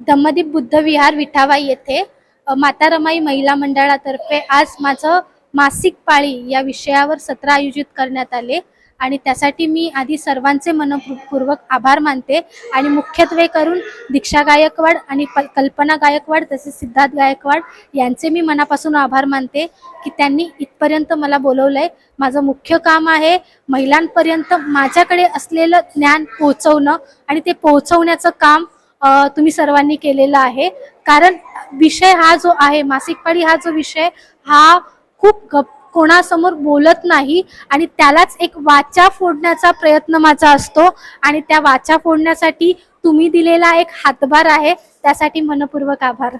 धम्मदीप बुद्ध विहार विठावा येथे माता रमाई महिला मंडळातर्फे आज माझं मासिक पाळी या विषयावर सत्र आयोजित करण्यात आले. आणि त्यासाठी मी आधी सर्वांचे मनपूर्वक आभार मानते आणि मुख्यत्वे करून दीक्षा गायकवाड आणि प कल्पना गायकवाड तसेच सिद्धार्थ गायकवाड यांचे मी मनापासून आभार मानते की त्यांनी इथपर्यंत मला बोलवलं आहे माझं मुख्य काम आहे महिलांपर्यंत माझ्याकडे असलेलं ज्ञान पोहोचवणं आणि ते पोहोचवण्याचं काम तुम्ही सर्वांनी केलेला आहे. कारण विषय हा जो आहे मासिक पाळी हा जो विषय हा खूप गप कोणासमोर बोलत नाही आणि त्यालाच एक वाचा फोडण्याचा प्रयत्न माझा असतो आणि त्या वाचा फोडण्यासाठी तुम्ही दिलेला एक हातभार आहे. त्यासाठी मनपूर्वक आभार.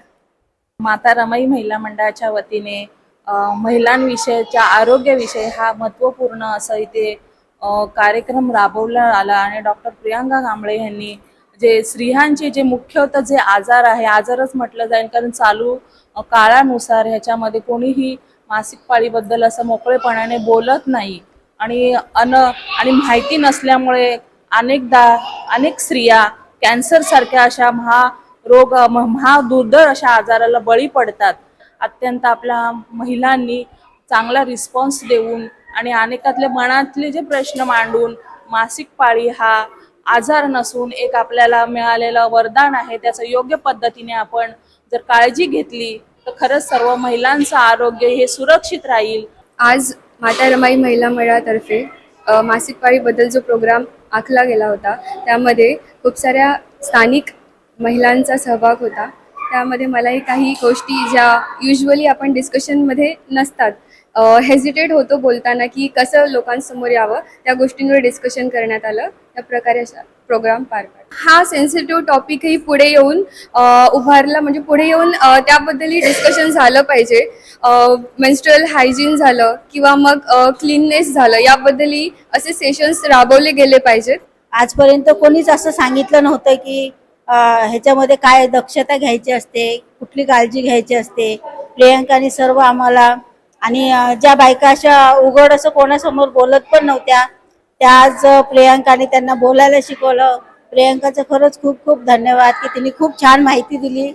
माता रमाई महिला मंडळाच्या वतीने महिलांविषयीच्या आरोग्यविषयी हा महत्त्वपूर्ण असं इथे कार्यक्रम राबवला आला आणि डॉक्टर प्रियांका कांबळे यांनी जे स्त्रियांचे जे मुख्यतः जे आजार आहे आजारच म्हटलं जाईल. कारण चालू काळानुसार ह्याच्यामध्ये कोणीही मासिक पाळीबद्दल असं मोकळेपणाने बोलत नाही. आणि अन आणि माहिती नसल्यामुळे अनेकदा अनेक स्त्रिया कॅन्सरसारख्या अशा महा रोग महादुर्धर अशा आजाराला बळी पडतात. अत्यंत आपल्या महिलांनी चांगला रिस्पॉन्स देऊन आणि अनेकातले मनातले जे प्रश्न मांडून मासिक पाळी हा आजार नसून एक आपल्याला मिळालेलं वरदान आहे त्याचं योग्य पद्धतीने आपण जर काळजी घेतली तर खरंच सर्व महिलांचं आरोग्य हे सुरक्षित राहील. आज माता रमाई महिला मंडळातर्फे मासिक पाळीबद्दल जो प्रोग्राम आखला गेला होता त्यामध्ये खूप साऱ्या स्थानिक महिलांचा सहभाग होता. त्यामध्ये मलाही काही गोष्टी ज्या युजली आपण डिस्कशनमध्ये नसतात हेजिटेट होतो बोलताना की कसं लोकांसमोर यावं त्या गोष्टींवर डिस्कशन करण्यात आलं. त्या प्रकारे असा प्रोग्राम पार पाडला. हा सेन्सिटिव्ह टॉपिकही पुढे येऊन उभारला. म्हणजे पुढे येऊन त्याबद्दलही डिस्कशन झालं पाहिजे. मेन्स्ट्रल हायजीन झालं किंवा मग क्लीननेस झालं. याबद्दलही असे सेशन्स राबवले गेले पाहिजेत. आजपर्यंत कोणीच असं सांगितलं नव्हतं की ह्याच्यामध्ये काय दक्षता घ्यायची असते कुठली काळजी घ्यायची असते. प्रियांकाने सर्व आम्हाला आणि ज्या बायका अशा उघड असं कोणासमोर बोलत पण नव्हत्या त्या आज प्रियांकाने प्रियंकाने त्यांना बोलायला शिकवलं. प्रियांकाचं खरंच खूप खूप धन्यवाद की तिने खूप छान माहिती दिली.